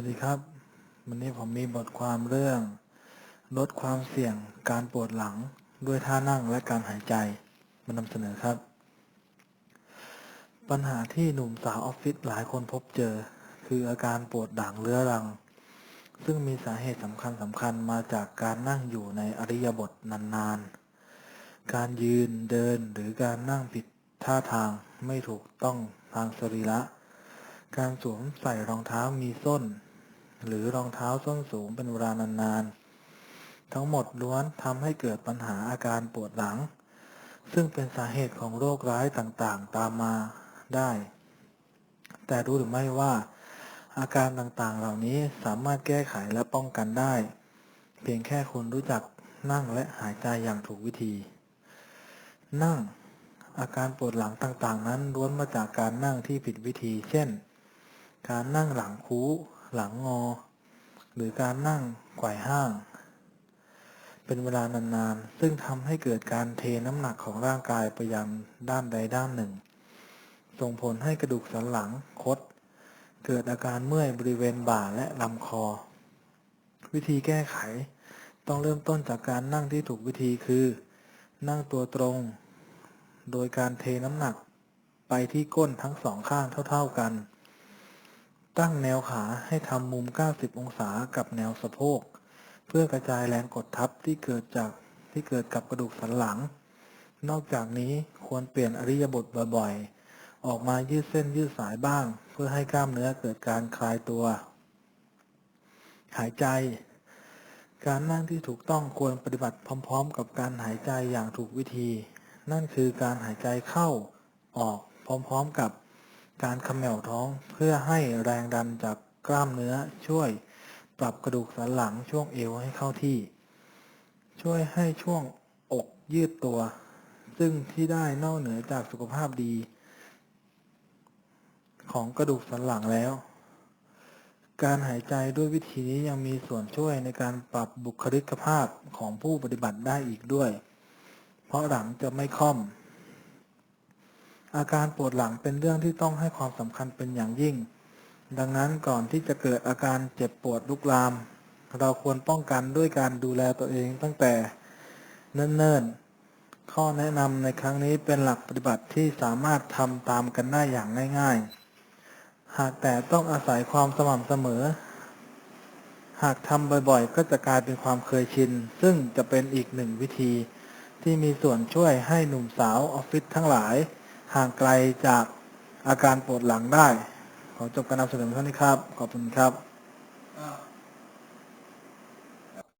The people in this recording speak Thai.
วัสดีครับ วันนี้ผมมีบทความเรื่อง ลดความเสี่ยงการปวดหลังด้วยท่านั่งและการหายใจมานำเสนอครับ ปัญหาที่หนุ่มสาวออฟฟิศหลายคนพบเจอ คืออาการปวดหลังเรื้อรัง ซึ่งมีสาเหตุสำคัญสำคัญมาจากการนั่งอยู่ในอริยบทนานๆ การยืนเดินหรือการนั่งผิดท่าทางไม่ถูกต้องทางสรีระการสวมใส่รองเท้ามีส้น หรือรองเท้าส้นสูงเป็นเวลานานๆ ทั้งหมดล้วนทำให้เกิดปัญหาอาการปวดหลัง ซึ่งเป็นสาเหตุของโรคร้ายต่างๆ ตามมาได้ แต่รู้หรือไม่ว่า อาการต่างๆ เหล่านี้สามารถแก้ไขและป้องกันได้ เพียงแค่คุณรู้จักนั่งและหายใจอย่างถูกวิธี นั่งอาการปวดหลังต่างๆ นั้นล้วนมาจากการนั่งที่ผิดวิธี เช่น การนั่งหลังคู หลังงอ หรือการนั่งไขว่ห้าง เป็นเวลานานๆ ซึ่งทำให้เกิดการเทน้ำหนักของร่างกายไปยังด้านใดด้านหนึ่ง ส่งผลให้กระดูกสันหลังคด เกิดอาการเมื่อยบริเวณบ่าและลำคอ วิธีแก้ไข ต้องเริ่มต้นจากการนั่งที่ถูกวิธีคือ นั่งตัวตรง โดยการเทน้ำหนักไปที่ก้นทั้งสองข้างเท่า ๆกัน ตั้งแนวขาให้ทำมุม 90 องศากับแนวสะโพก เพื่อกระจายแรงกดทับที่เกิดจากที่เกิดกับกระดูกสันหลัง นอกจากนี้ควรเปลี่ยนอริยบทบ่อยๆ ออกมายืดเส้นยืดสายบ้าง เพื่อให้กล้ามเนื้อเกิดการคลายตัว หายใจ การนั่งที่ถูกต้องควรปฏิบัติพร้อม ๆ กับการหายใจอย่างถูกวิธี นั่นคือการหายใจเข้าออกพร้อมๆกับ การเขม่าท้องเพื่อให้แรงดันจากกล้ามเนื้อช่วย ปรับกระดูกสันหลังช่วงเอวให้เข้าที่ ช่วยให้ช่วงอกยืดตัว ซึ่งที่ได้นอกเหนือจากสุขภาพดี ของกระดูกสันหลังแล้ว การหายใจด้วยวิธีนี้ยังมีส่วนช่วยในการปรับบุคลิกภาพของผู้ปฏิบัติได้อีกด้วย เพราะหลังจะไม่ค่อม อาการปวดหลังเป็นเรื่องที่ต้องให้ความสำคัญเป็นอย่างยิ่ง ดังนั้นก่อนที่จะเกิดอาการเจ็บปวดลุกลาม เราควรป้องกันด้วยการดูแลตัวเองตั้งแต่เนิ่นๆ ข้อแนะนำในครั้งนี้เป็นหลักปฏิบัติที่สามารถทำตามกันได้อย่างง่าย ๆ หากแต่ต้องอาศัยความสม่ำเสมอ หากทำบ่อยๆ ก็จะกลายเป็นความเคยชิน ซึ่งจะเป็นอีกหนึ่งวิธี ที่มีส่วนช่วยให้หนุ่มสาวออฟฟิศทั้งหลาย ห่างไกลจากอาการปวดหลังได้ ขอจบการนำเสนอเท่านี้ครับ ขอบคุณครับ